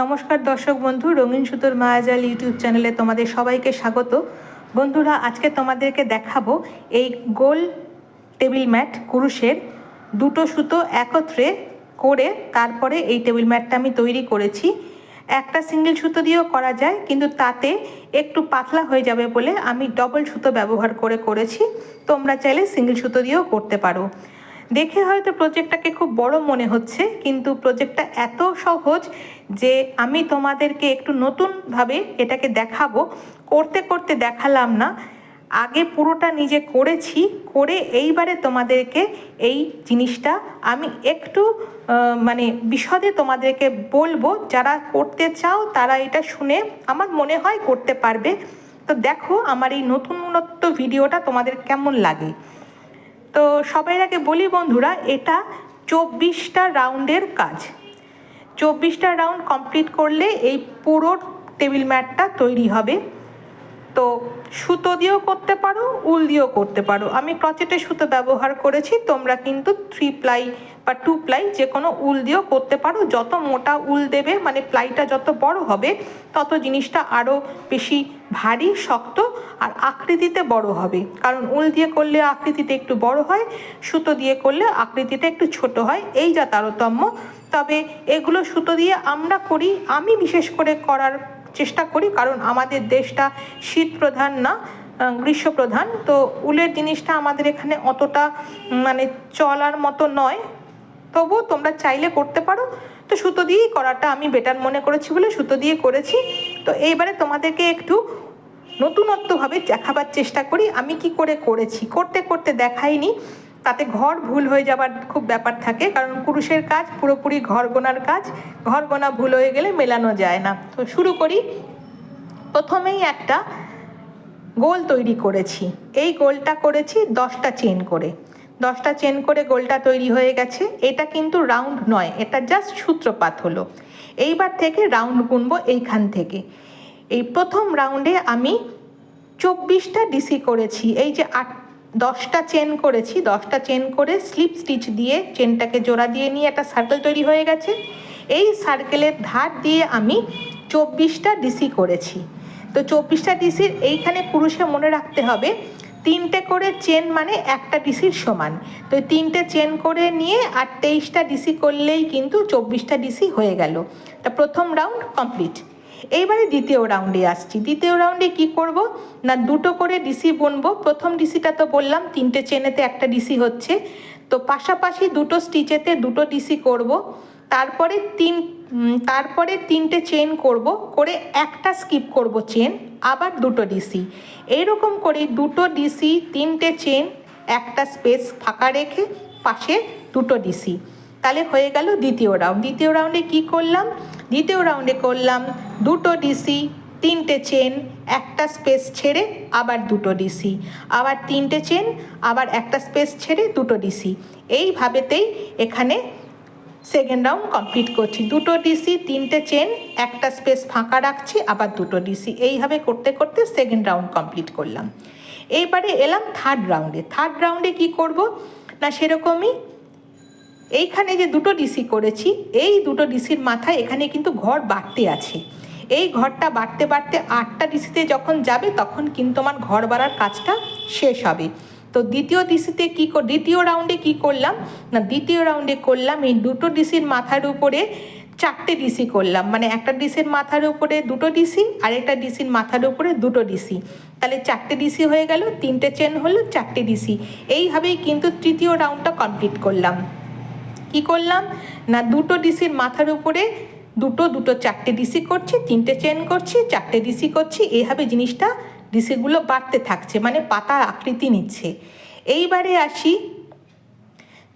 নমস্কার দর্শক বন্ধু, রঙিন সুতোর মায়াজাল ইউটিউব চ্যানেলে তোমাদের সবাইকে স্বাগত। বন্ধুরা, আজকে তোমাদেরকে দেখাবো এই গোল টেবিল ম্যাট কুরুশের দুটো সুতো একত্রে করে তারপরে এই টেবিল ম্যাটটা আমি তৈরি করেছি। একটা সিঙ্গেল সুতো দিয়েও করা যায়, কিন্তু তাতে একটু পাতলা হয়ে যাবে বলে আমি ডবল সুতো ব্যবহার করে করেছি। তোমরা চাইলে সিঙ্গেল সুতো দিয়েও করতে পারো। দেখে হয়তো প্রজেক্টটাকে খুব বড় মনে হচ্ছে, কিন্তু প্রজেক্টটা এত সহজ যে আমি তোমাদেরকে একটু নতুনভাবে এটাকে দেখাবো। করতে করতে দেখালাম না, আগে পুরোটা নিজে করেছি, করে এইবারে তোমাদেরকে এই জিনিসটা আমি একটু মানে বিশদে তোমাদেরকে বলব। যারা করতে চাও তারা এটা শুনে আমার মনে হয় করতে পারবে। তো দেখো আমার এই নতুনত্ব ভিডিওটা তোমাদের কেমন লাগে। তো সবাই আগে বলি বন্ধুরা, এটা চব্বিশটা রাউন্ডের কাজ। চব্বিশটা রাউন্ড কমপ্লিট করলে এই পুরো টেবিল ম্যাটটা তৈরি হবে। তো সুতো দিয়েও করতে পারো, উল দিয়েও করতে পারো। আমি ক্রচেটের সুতো ব্যবহার করেছি, তোমরা কিন্তু থ্রি প্লাই বা টু প্লাই যে কোনো উল দিয়েও করতে পারো। যত মোটা উল দেবে মানে প্লাইটা যত বড় হবে, তত জিনিসটা আরও বেশি ভারী, শক্ত আর আকৃতিতে বড় হবে। কারণ উল দিয়ে করলে আকৃতিতে একটু বড় হয়, সুতো দিয়ে করলে আকৃতিটা একটু ছোট হয়, এই যা তারতম্য। তবে এগুলো সুতো দিয়ে আমরা করি, আমি বিশেষ করে করার চেষ্টা করি, কারণ আমাদের দেশটা শীত প্রধান না গ্রীষ্মপ্রধান। তো উলের জিনিসটা আমাদের এখানে অতটা মানে চলার মতো নয়। তবুও তোমরা চাইলে করতে পারো। তো সুতো দিয়েই করাটা আমি বেটার মনে করেছি বলে সুতো দিয়ে করেছি। তো এইবারে তোমাদেরকে একটু নতুনত্বভাবে দেখাবার চেষ্টা করি। আমি কি করে করেছি? করতে করতে দেখাইনি। তাতে ঘর ভুল হয়ে যাবার খুব ব্যাপার থাকে, কারণ পুরুষের কাজ পুরোপুরি ঘর গোনার কাজ, ঘর গোনা ভুল হয়ে গেলে মেলানো যায় না। তো শুরু করি। প্রথমেই একটা গোল তৈরি করেছি। এই গোলটা করেছি দশটা চেন করে। দশটা চেন করে গোলটা তৈরি হয়ে গেছে। এটা কিন্তু রাউন্ড নয়, এটা জাস্ট সূত্রপাত হলো। এইবার থেকে রাউন্ড গুনবো এইখান থেকে। এই প্রথম রাউন্ডে আমি চব্বিশটা ডিসি করেছি। এই যে আট দশটা চেন করেছি, দশটা চেন করে স্লিপ স্টিচ দিয়ে চেনটাকে জোড়া দিয়ে নিয়ে একটা সার্কেল তৈরি হয়ে গেছে। এই সার্কেলের ধার দিয়ে আমি চব্বিশটা ডিসি করেছি। তো চব্বিশটা ডিসির এইখানে পুরুষে মনে রাখতে হবে, তিনটে করে চেন মানে একটা ডিসির সমান। তো তিনটে চেন করে নিয়ে আর তেইশটা ডিসি করলেই কিন্তু চব্বিশটা ডিসি হয়ে গেল। তা প্রথম রাউন্ড কমপ্লিট এইবারে দ্বিতীয় রাউন্ডে আসছি। দ্বিতীয় রাউন্ডে কি করব? না, দুটো করে ডিসি বুনবো। প্রথম ডিসিটা তো বললাম, তিনটে চেনেতে একটা ডিসি হচ্ছে। তো পাশাপাশি দুটো স্টিচেতে দুটো ডিসি করব। তারপরে তিন তারপরে তিনটে চেন করব। করে একটা স্কিপ করব চেন আবার দুটো ডিসি এইরকম করে দুটো ডিসি তিনটে চেন একটা স্পেস ফাঁকা রেখে পাশে দুটো ডিসি তাহলে হয়ে গেল দ্বিতীয় রাউন্ড দ্বিতীয় রাউন্ডে কি করলাম? দ্বিতীয় রাউন্ডে করলাম দুটো ডিসি, তিনটে চেন, একটা স্পেস ছেড়ে আবার দুটো ডিসি। আবার তিনটে চেন, আবার একটা স্পেস ছেড়ে দুটো ডিসি। এইভাবেতেই এখানে সেকেন্ড রাউন্ড কমপ্লিট করছি। দুটো ডিসি, তিনটে চেন, একটা স্পেস ফাঁকা রাখছি, আবার দুটো ডিসি। এইভাবে করতে করতে সেকেন্ড রাউন্ড কমপ্লিট করলাম। এইবারে এলাম থার্ড রাউন্ডে থার্ড রাউন্ডে কি করব? না, সেরকমই এইখানে যে দুটো ডিসি করেছি, এই দুটো ডিসির মাথায় এখানে কিন্তু ঘর বাড়তে আছে। এই ঘরটা বাড়তে বাড়তে আটটা ডিসিতে যখন যাবে, তখন কিন্তু আমার ঘর বাড়ার কাজটা শেষ হবে। তো দ্বিতীয় ডিসিতে কী দ্বিতীয় রাউন্ডে কি করলাম? না, দ্বিতীয় রাউন্ডে করলাম এই দুটো ডিসির মাথার উপরে চারটে ডিসি করলাম। মানে একটা ডিসির মাথার উপরে দুটো ডিসি, আর একটা ডিসির মাথার উপরে দুটো ডিসি। তাহলে চারটে ডিসি হয়ে গেল, তিনটে চেন হলো চারটে ডিসি। এইভাবেই কিন্তু তৃতীয় রাউন্ডটা কমপ্লিট করলাম। কি করলাম? না, দুটো ডিসির মাথার উপরে দুটো দুটো চারটে ডিসি করছি, তিনটে চেন করছি, চারটে ডিসি করছি, এইভাবে জিনিসটা ডিসিগুলো বাড়তে থাকছে মানে পাতার আকৃতি নিচ্ছে। এইবারে আসি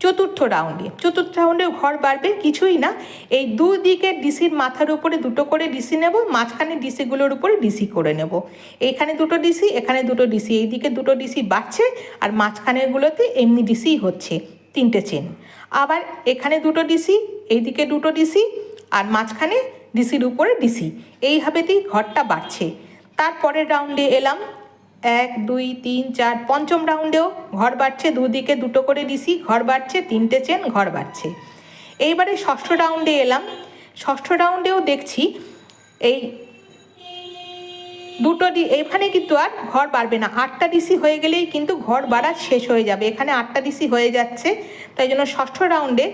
চতুর্থ রাউন্ডে চতুর্থ রাউন্ডে ঘর বাড়বে, কিছুই না। এই দুদিকের ডিসির মাথার উপরে দুটো করে ডিসি নেব, মাঝখানে ডিসিগুলোর উপরে ডিসি করে নেব। এইখানে দুটো ডিসি এখানে দুটো ডিসি এইদিকে দুটো ডিসি বাড়ছে, আর মাঝখানেরগুলোতে এমনি ডিসি হচ্ছে, তিনটে চেন আবার এখানে দুটো ডিসি এইদিকে দুটো ডিসি আর মাঝখানে ডিসির উপরে ডিসি এইভাবেতেই ঘরটা বাড়ছে। তারপরের রাউন্ডে এলাম। এক, দুই, তিন, চার, পঞ্চম রাউন্ডেও ঘর বাড়ছে। দুদিকে দুটো করে ডিসি ঘর বাড়ছে, তিনটে চেন ঘর বাড়ছে। এইবারে ষষ্ঠ রাউন্ডে এলাম। ষষ্ঠ রাউন্ডেও দেখছি এই দুটো ডি এখানে কিন্তু আর ঘর বাড়বে না। আটটা ডিসি হয়ে গেলেই কিন্তু ঘর বাড়া শেষ হয়ে যাবে। এখানে আটটা ডিসি হয়ে যাচ্ছে। তাই জন্য ষষ্ঠ রাউন্ডে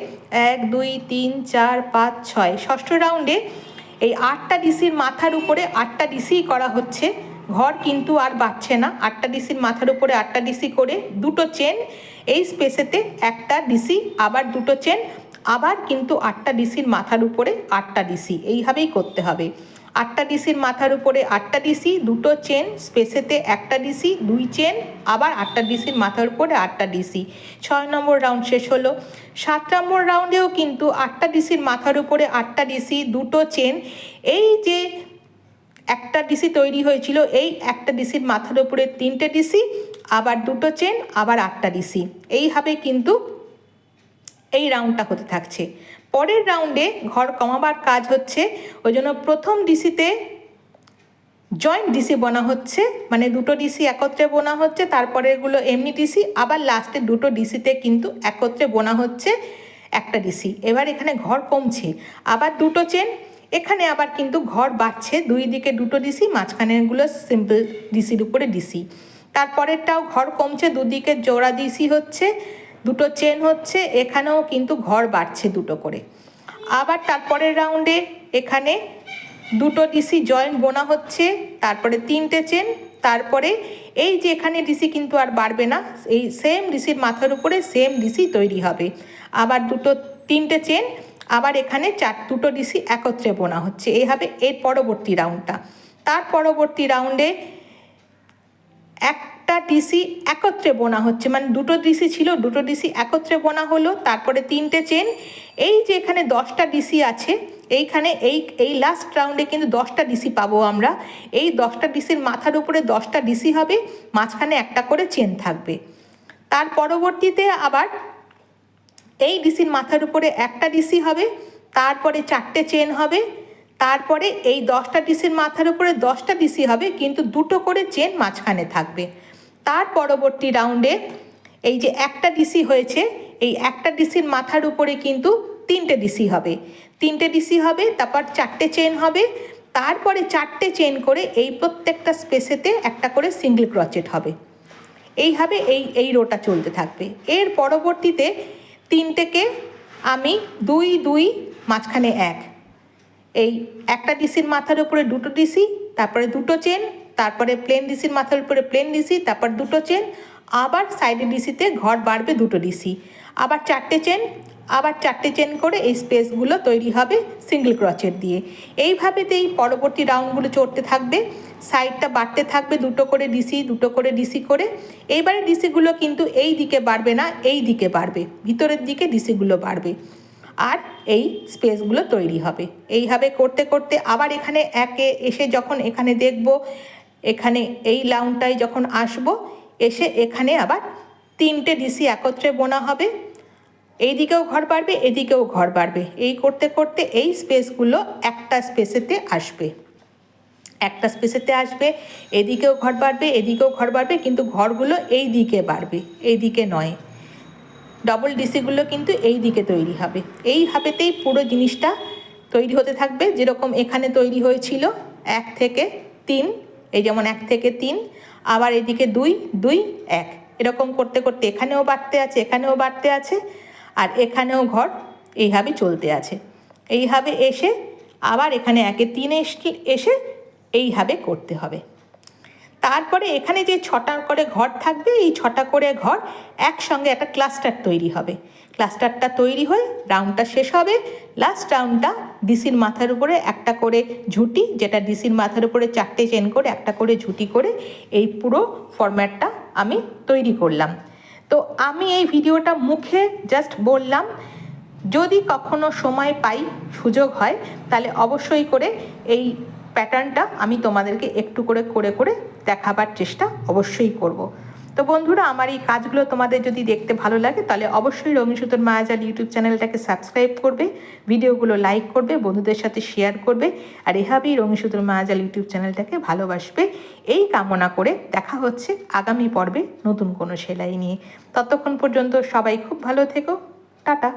এক, দুই, তিন, চার, পাঁচ, ছয়। ষষ্ঠ রাউন্ডে এই আটটা ডিসির মাথার উপরে আটটা ডিসি করা হচ্ছে। ঘর কিন্তু আর বাড়ছে না। আটটা ডিসির মাথার উপরে আটটা ডিসি করে দুটো চেন এই স্পেসেতে একটা ডিসি, আবার দুটো চেন, আবার কিন্তু আটটা ডিসির মাথার উপরে আটটা ডিসি। এইভাবেই করতে হবে। আটটা ডিসির মাথার উপরে আটটা ডিসি দুটো চেন স্পেসেতে একটা ডিসি দুই চেন আবার আটটা ডিসির মাথার উপরে আটটা ডিসি ছয় নম্বর রাউন্ড শেষ হলো। সাত নম্বর রাউন্ডেও কিন্তু আটটা ডিসির মাথার উপরে আটটা ডিসি দুটো চেন এই যে একটা ডিসি তৈরি হয়েছিল, এই একটা ডিসির মাথার উপরে তিনটে ডিসি আবার দুটো চেন আবার আটটা ডিসি এইভাবে কিন্তু এই রাউন্ডটা হতে থাকছে। পরের রাউন্ডে ঘর কমাবার কাজ হচ্ছে ওই জন্য প্রথম ডিসিতে জয়েন্ট ডিসি বোনা হচ্ছে মানে দুটো ডিসি একত্রে বোনা হচ্ছে তারপরে এগুলো এমনি ডিসি আবার লাস্টে দুটো ডিসিতে কিন্তু একত্রে বোনা হচ্ছে একটা ডিসি এবার এখানে ঘর কমছে, আবার দুটো চেন এখানে আবার কিন্তু ঘর বাড়ছে, দুই দিকে দুটো ডিসি মাঝখানেরগুলো সিম্পল ডিসির উপরে ডিসি তারপরেরটাও ঘর কমছে, দুদিকে জোড়া ডিসি হচ্ছে দুটো চেন হচ্ছে, এখানেও কিন্তু ঘর বাড়ছে দুটো করে। আবার তারপরের রাউন্ডে এখানে দুটো ডিসি জয়েন্ট বোনা হচ্ছে, তারপরে তিনটে চেন, তারপরে এই যে এখানে ডিসি কিন্তু আর বাড়বে না, এই সেম ডিসির মাথার উপরে সেম ডিসি তৈরি হবে। আবার দুটো, তিনটে চেন, আবার এখানে চার, দুটো ডিসি একত্রে বোনা হচ্ছে। এইভাবে এর পরবর্তী রাউন্ডটা। তার পরবর্তী রাউন্ডে একটা ডিসি একত্রে বোনা হচ্ছে মানে দুটো ডিসি ছিল, দুটো ডিসি একত্রে বোনা হলো, তারপরে তিনটে চেন। এই যে এখানে দশটা ডিসি আছে, এইখানে এই এই লাস্ট রাউন্ডে কিন্তু দশটা ডিসি পাবো আমরা। এই দশটা ডিসির মাথার উপরে দশটা ডিসি হবে, মাঝখানে একটা করে চেন থাকবে। তার পরবর্তীতে আবার এই ডিসির মাথার উপরে একটা ডিসি হবে, তারপরে চারটে চেন হবে, তারপরে এই দশটা ডিসির মাথার উপরে দশটা ডিসি হবে, কিন্তু দুটো করে চেন মাঝখানে থাকবে। তার পরবর্তী রাউন্ডে এই যে একটা ডিসি হয়েছে, এই একটা ডিসির মাথার উপরে কিন্তু তিনটে ডিসি হবে। তিনটে ডিসি হবে, তারপর চারটে চেন হবে, তারপরে চারটে চেন করে এই প্রত্যেকটা স্পেসেতে একটা করে সিঙ্গেল ক্রচেট হবে। এইভাবে এই এই রোটা চলতে থাকবে। এর পরবর্তীতে তিনটেকে আমি দুই দুই, মাঝখানে এক। এই একটা ডিসির মাথার উপরে দুটো ডিসি তারপরে দুটো চেন তারপরে প্লেন ডিসির মাথার উপরে প্লেন ডিসি তারপর দুটো চেন আবার সাইডে ডিসিতে ঘর বাড়বে দুটো ডিসি আবার চারটে চেন আবার চারটে চেন করে এই স্পেসগুলো তৈরি হবে সিঙ্গেল ক্রচের দিয়ে। এইভাবেতে এই পরবর্তী রাউন্ডগুলো চড়তে থাকবে সাইডটা বাড়তে থাকবে দুটো করে ডিসি দুটো করে ডিসি করে। এইবারে ডিসিগুলো কিন্তু এই দিকে বাড়বে না, এই দিকে বাড়বে, ভিতরের দিকে ডিসিগুলো বাড়বে। আর এই স্পেসগুলো তৈরি হবে। এইভাবে করতে করতে আবার এখানে একে এসে যখন এখানে দেখব এখানে এই লাউনটায় যখন আসব, এসে এখানে আবার তিনটে ডিসি একত্রে বোনা হবে। এই দিকেও ঘর বাড়বে, এদিকেও ঘর বাড়বে। এই করতে করতে এই স্পেসগুলো একটা স্পেসেতে আসবে। একটা স্পেসেতে আসবে, এদিকেও ঘর বাড়বে, এদিকেও ঘর বাড়বে, কিন্তু ঘরগুলো এই দিকে বাড়বে এই দিকে নয়। ডবল ডিসিগুলো কিন্তু এই দিকে তৈরি হবে। এইভাবেতেই পুরো জিনিসটা তৈরি হতে থাকবে, যেরকম এখানে তৈরি হয়েছিল, এক থেকে তিন এই যেমন এক থেকে তিন, আবার এদিকে দুই দুই, এক। এরকম করতে করতে এখানেও বাড়তে আছে, এখানেও বাড়তে আছে, আর এখানেও ঘর এইভাবে চলতে আছে। এইভাবে এসে আবার এখানে একে তিন এসে এইভাবে করতে হবে। তারপরে এখানে যে ছটা করে ঘর থাকবে, এই ছটা করে ঘর একসঙ্গে একটা ক্লাস্টার তৈরি হবে। ক্লাস্টারটা তৈরি হয়ে রাউন্ডটা শেষ হবে। লাস্ট রাউন্ডটা ডিসির মাথার উপরে একটা করে ঝুটি, যেটা ডিসির মাথার উপরে চারটে চেন করে একটা করে ঝুটি করে এই পুরো ফরম্যাটটা আমি তৈরি করলাম। তো আমি এই ভিডিওটা মুখে জাস্ট বললাম, যদি কখনো সময় পাই, সুযোগ হয়, তাহলে অবশ্যই করে এই প্যাটার্নটা আমি তোমাদেরকে একটু করে করে করে দেখাবার চেষ্টা অবশ্যই করব। তো বন্ধুরা, আমার এই কাজগুলো তোমাদের যদি দেখতে ভালো লাগে, তাহলে অবশ্যই রঙিন সুতোর মায়াজাল ইউটিউব চ্যানেলটাকে সাবস্ক্রাইব করবে, ভিডিওগুলো লাইক করবে, বন্ধুদের সাথে শেয়ার করবে, আর এভাবেই রঙিন সুতোর মায়াজাল ইউটিউব চ্যানেলটাকে ভালোবাসবে। এই কামনা করে দেখা হচ্ছে আগামী পর্বে নতুন কোনো সেলাই নিয়ে। ততক্ষণ পর্যন্ত সবাই খুব ভালো থেকো। টাটা।